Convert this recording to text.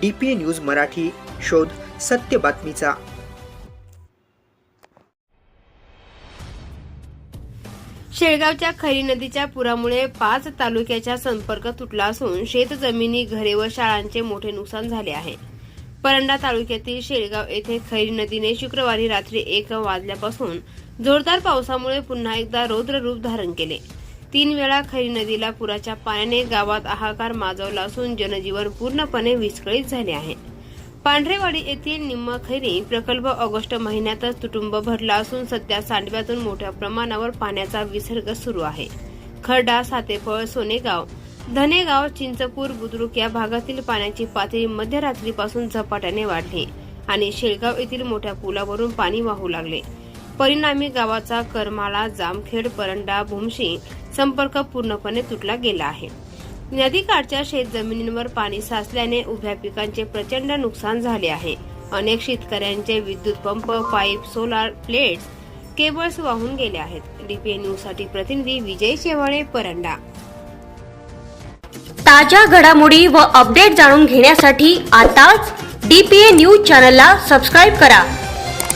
D P news Marathi शोध सत्य बातमीचा. शेळगावच्या खैरी नदीच्या पुरामुळे पाच तालुक्याचा संपर्क तुटला असून शेतजमिनी घरे व शाळांचे मोठे नुकसान झाले आहे. परंडा तालुक्यातील शेळगाव येथे खैरी नदीने शुक्रवारी रात्री एक वाजल्यापासून जोरदार पावसामुळे पुन्हा एकदा रौद्र रूप धारण केले. तीन वेळा खैरी नदीला पुराच्या पाण्याने गावात हाहाकार माजवला असून जनजीवन पूर्णपणे विस्कळीत झाले आहे. पांढरेवाडी येथील निम्म खैरी प्रकल्प ऑगस्ट महिन्यातच तुटुंब भरला असून सध्या सांडव्यातून मोठ्या प्रमाणावर पाण्याचा विसर्ग सुरू आहे. खरडा सातेफळ सोनेगाव धनेगाव चिंचपूर बुद्रुक या भागातील पाण्याची पातळी मध्यरात्रीपासून झपाट्याने वाढली आणि शेळगाव येथील मोठ्या पुलावरून पाणी वाहू लागले. परिणामी गावाचा करमाळा जामखेड परंडा भूमशी संपर्क पूर्णपणे तुटला गेला आहे. नदीकाठच्या शेत जमिनींवर पाणी साचल्याने उभ्या पिकांचे प्रचंड नुकसान झाले आहे. अनेक शेतकऱ्यांचे विद्युत pump pipe solar plates cables वाहून गेले आहेत. डीपीए न्यूजसाठी प्रतिनिधी विजय शेवाळे परंडा. ताज्या घडामोडी व अपडेट जाणून घेण्यासाठी आताच डी पी ए न्यूज चॅनलला सबस्क्राईब करा.